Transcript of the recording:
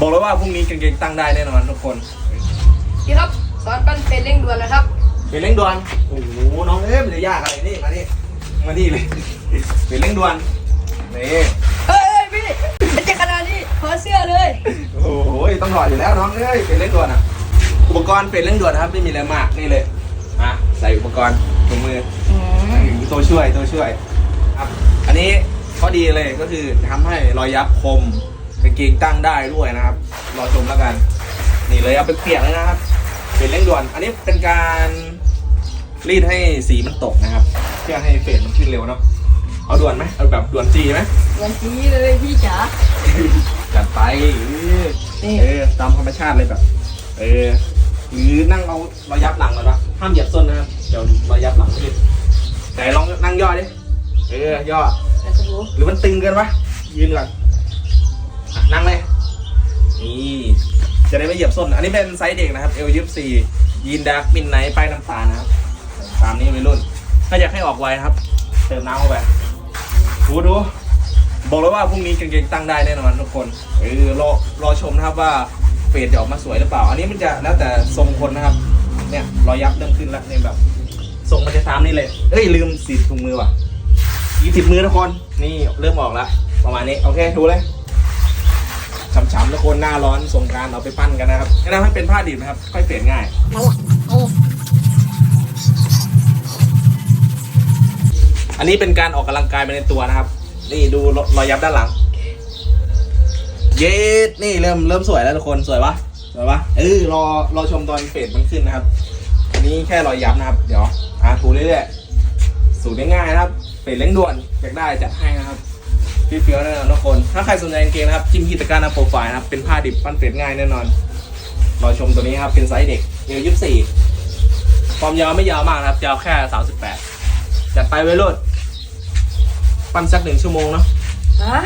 บอกเลยว่าพรุ่งนี้กางเกงตั้งได้แน่นอนทุกคนพี่ครับสอนปั้นเป็นเร่งด่วนนะครับ เป็นเร่งด่วนโอ้โหน้องเอ๊ะมันจะยากอะไรนี่มานี่มานี่เลยเป็นเร่งด่วนนี่เฮ้ยพี่ไม่ใช่ขนาดนี้ขอเสื้อเลยโอ้โหต้องถอดอยู่แล้วน้องเอ้ยเป็นเร่งด่วนอะอุปกรณ์เป็นเร่งด่วนนะครับไม่มีอะไรมากนี่เลยอะใส่อุปกรณ์ถุงมือตัวช่วยตัวช่วยครับอันนี้ข้อดีเลยก็คือทำให้รอยยับคม กางเกงตั้งได้ด้วยนะครับ รอชมแล้วกัน นี่เลยเอาไปเปียกเลยนะครับ เป็นเร่งด่วน อันนี้เป็นการรีดให้สีมันตกนะครับ เพื่อให้เฟดมันขึ้นเร็วเนาะ เอาด่วนไหมเอาแบบด่วนจีไหมวันนี้เลยพี่จ๋า จัดไปเออนี่เออตามธรรมชาติเลยแบบ เออ หรือนั่งเอารอยยับหลังก่อนวะห้ามเหยียบส้นนะครับ เดี๋ยวรอยยับหลังขึ้นแต่ลองนั่งย่อดิ เออย่อนะครับผมหรือมันตึงเกินวะยืนก่อนอะ นั่งเลย นี่จะได้ไม่เหยียบส้น อันนี้เป็นไซส์เด็กนะครับเอลยี่สี่ยีนดาร์กมินไนท์ป้ายน้ำตาลนะครับ ตามนี้วัยรุ่น ถ้าอยากให้ออกไวนะครับ เติมน้ำเข้าไปดูดู บอกเลยว่าพรุ่งนี้กางเกงตั้งได้แน่นอนทุกคนเออรอรอชมนะครับว่าเฟดจะออกมาสวยหรือเปล่า อันนี้มันจะแล้วแต่ทรงคนนะครับ เนี่ยรอยยับเริ่มขึ้นแล้วเนี่ยแบบทรงมันจะตามนี่เลย เอ้ยลืมสีถุงมือว่ะยี่สิบมือทุกคน นี่เริ่มออกแล้วประมาณนี้ โอเคดูเลย ช้ำๆทุกคนหน้าร้อนสงการเอาไปปั้นกันนะครับแนะนำให้เป็นผ้าดิบนะครับ ค่อยเปลี่ยนง่ายอันนี้เป็นการออกกำลังกายไปในตัวนะครับ นี่ดูรอยยับด้านหลัง เย็ดนี่เริ่มเริ่มสวยแล้วทุกคนสวยปะสวยปะเออรอรอชมตอนเฟดมันขึ้นนะครับ อันนี้แค่รอยยับนะครับ เดี๋ยวอะถูเรื่อยๆสูตรง่ายๆนะครับเป็นเร่งด่วนอยากได้จัดให้นะครับ พี่เฟี้ยวแน่นอนทุกคน ถ้าใครสนใจกางเกงนะครับจิ้มที่ตะกร้าหน้าโปรไฟล์นะครับ เป็นผ้าดิบปั้นเฟดง่ายแน่นอน รอชมตัวนี้ครับ เป็นไซส์เด็กเอวยี่สี่ความยาวไม่ยาวมากนะครับยาวแค่สามสิบแปดจัดไปไว้รุ่นปั้นสักหนึ่งชั่วโมงเนาะฮะ